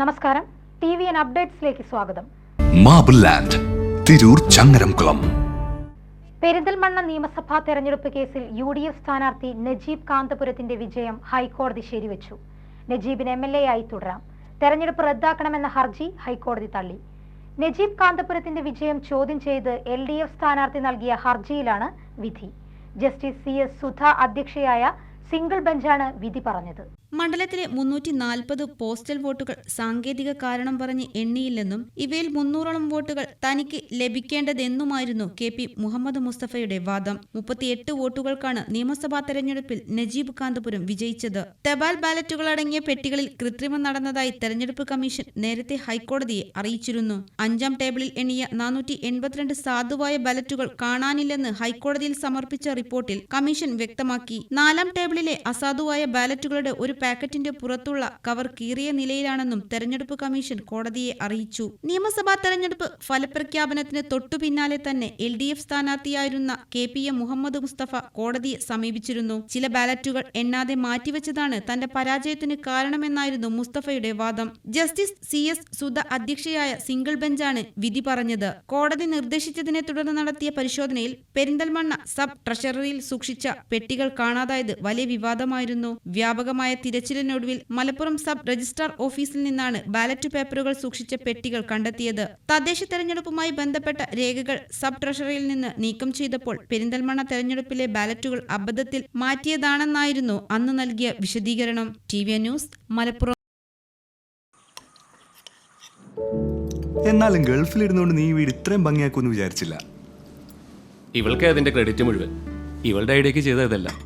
നമസ്കാരം. T V N അപ്ഡേറ്റ്സിലേക്ക് സ്വാഗതം. Marble land Tirur Changaramkulam. Perinthalmanna നിയമസഭാ തെരഞ്ഞെടുപ്പ് കേസിൽ യു ഡി എഫ് സ്ഥാനാർത്ഥി നജീബ് കാന്തപുരത്തിന്റെ വിജയം ഹൈക്കോടതി ശരിവച്ചു. നജീബിന് എം എൽ എ ആയി തുടരാം. തെരഞ്ഞെടുപ്പ് റദ്ദാക്കണമെന്ന ഹർജി ഹൈക്കോടതി തള്ളി. നജീബ് കാന്തപുരത്തിന്റെ വിജയം ചോദ്യം ചെയ്ത് എൽ ഡി എഫ് സ്ഥാനാർത്ഥി നൽകിയ ഹർജിയിലാണ് വിധി. ജസ്റ്റിസ് സി എസ് സുധ അധ്യക്ഷയായ സിംഗിൾ ബെഞ്ചാണ് വിധി പറഞ്ഞത്. മണ്ഡലത്തിലെ മുന്നൂറ്റി നാൽപ്പത് പോസ്റ്റൽ വോട്ടുകൾ സാങ്കേതിക കാരണം പറഞ്ഞ് എണ്ണിയില്ലെന്നും ഇവയിൽ മുന്നൂറോളം വോട്ടുകൾ തനിക്ക് ലഭിക്കേണ്ടതെന്നുമായിരുന്നു കെ പി മുഹമ്മദ് മുസ്തഫയുടെ വാദം. മുപ്പത്തിയെട്ട് വോട്ടുകൾക്കാണ് നിയമസഭാ തെരഞ്ഞെടുപ്പിൽ നജീബ് കാന്തപുരം വിജയിച്ചത്. തപാൽ ബാലറ്റുകൾ അടങ്ങിയ പെട്ടികളിൽ കൃത്രിമം നടന്നതായി തെരഞ്ഞെടുപ്പ് കമ്മീഷൻ നേരത്തെ ഹൈക്കോടതിയെ അറിയിച്ചിരുന്നു. അഞ്ചാം ടേബിളിൽ എണ്ണിയ നാനൂറ്റി എൺപത്തിരണ്ട് സാധുവായ ബാലറ്റുകൾ കാണാനില്ലെന്ന് ഹൈക്കോടതിയിൽ സമർപ്പിച്ച റിപ്പോർട്ടിൽ കമ്മീഷൻ വ്യക്തമാക്കി. നാലാം ടേബിളിലെ അസാധുവായ ബാലറ്റുകളുടെ ഒരു പാക്കറ്റിന്റെ പുറത്തുള്ള കവർ കീറിയ നിലയിലാണെന്നും തെരഞ്ഞെടുപ്പ് കമ്മീഷൻ കോടതിയെ അറിയിച്ചു. നിയമസഭാ തെരഞ്ഞെടുപ്പ് ഫലപ്രഖ്യാപനത്തിന് തൊട്ടു പിന്നാലെ തന്നെ L D F സ്ഥാനാർത്ഥിയായിരുന്ന K P M Muhammad Mustafa കോടതിയെ സമീപിച്ചിരുന്നു. ചില ബാലറ്റുകൾ എണ്ണാതെ മാറ്റിവെച്ചതാണ് തന്റെ പരാജയത്തിന് കാരണമെന്നായിരുന്നു മുസ്തഫയുടെ വാദം. ജസ്റ്റിസ് സി എസ് സുധ അധ്യക്ഷയായ സിംഗിൾ ബെഞ്ചാണ് വിധി പറഞ്ഞത്. കോടതി നിർദ്ദേശിച്ചതിനെ തുടർന്ന് നടത്തിയ പരിശോധനയിൽ പെരിന്തൽമണ്ണ സബ് ട്രഷറിയിൽ സൂക്ഷിച്ച പെട്ടികൾ കാണാതായത് വലിയ വിവാദമായിരുന്നു. വ്യാപകമായ തിരച്ചിലിനൊടുവിൽ മലപ്പുറം സബ് രജിസ്ട്രാർ ഓഫീസിൽ നിന്നാണ് ബാലറ്റ് പേപ്പറുകൾ സൂക്ഷിച്ച പെട്ടികൾ കണ്ടെത്തിയത്. തദ്ദേശ തെരഞ്ഞെടുപ്പുമായി ബന്ധപ്പെട്ട രേഖകൾ സബ് ട്രഷറിയിൽ നിന്ന് നീക്കം ചെയ്തപ്പോൾ പെരിന്തൽമണ്ണ തെരഞ്ഞെടുപ്പിലെ ബാലറ്റുകൾ അബദ്ധത്തിൽ മാറ്റിയതാണെന്നായിരുന്നു അന്ന് നൽകിയ വിശദീകരണം. T V news Malappuram. എന്നാലും ഗൾഫിൽ ഇരുന്നുകൊണ്ട് നീ വീട് ഇത്രയും ഭംഗിയാക്കുമെന്ന് വിചാരിച്ചില്ല. ഇവൾക്ക് അതിന്റെ ക്രെഡിറ്റ് മുഴുവൻ ഇവളുടെ ഐഡിയക്ക് ചെയ്തതല്ല.